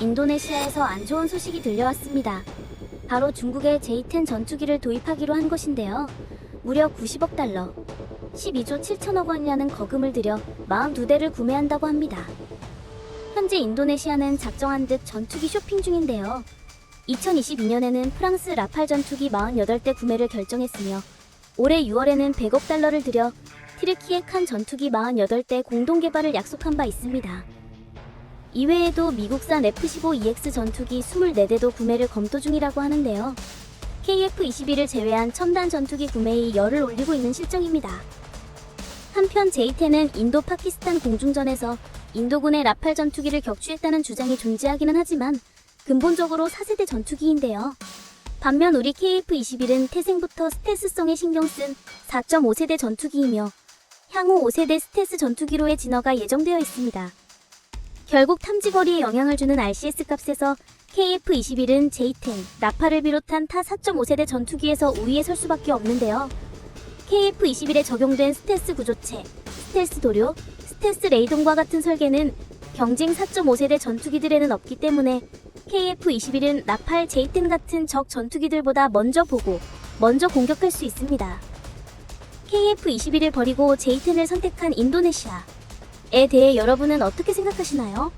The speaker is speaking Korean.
인도네시아에서 안 좋은 소식이 들려왔습니다. 바로 중국의 J-10 전투기를 도입하기로 한 것인데요. 무려 90억 달러, 12조 7천억 원이라는 거금을 들여 42대를 구매한다고 합니다. 현재 인도네시아는 작정한 듯 전투기 쇼핑 중인데요. 2022년에는 프랑스 라팔 전투기 48대 구매를 결정했으며 올해 6월에는 100억 달러를 들여 티르키의 칸 전투기 48대 공동 개발을 약속한 바 있습니다. 이외에도 미국산 F-15EX 전투기 24대도 구매를 검토 중이라고 하는데요. KF-21을 제외한 첨단 전투기 구매에 열을 올리고 있는 실정입니다. 한편 J-10은 인도 파키스탄 공중전에서 인도군의 라팔 전투기를 격추했다는 주장이 존재하기는 하지만 근본적으로 4세대 전투기인데요. 반면 우리 KF-21은 태생부터 스텔스성에 신경 쓴 4.5세대 전투기이며 향후 5세대 스텔스 전투기로의 진화가 예정되어 있습니다. 결국 탐지거리에 영향을 주는 RCS 값에서 KF-21은 J-10, 라파를 비롯한 타 4.5세대 전투기에서 우위에 설 수밖에 없는데요. KF-21에 적용된 스텔스 구조체, 스텔스 도료, 스텔스 레이동과 같은 설계는 경쟁 4.5세대 전투기들에는 없기 때문에 KF-21은 라팔 J-10 같은 적 전투기들보다 먼저 보고 먼저 공격할 수 있습니다. KF-21을 버리고 J-10을 선택한 인도네시아에 대해 여러분은 어떻게 생각하시나요?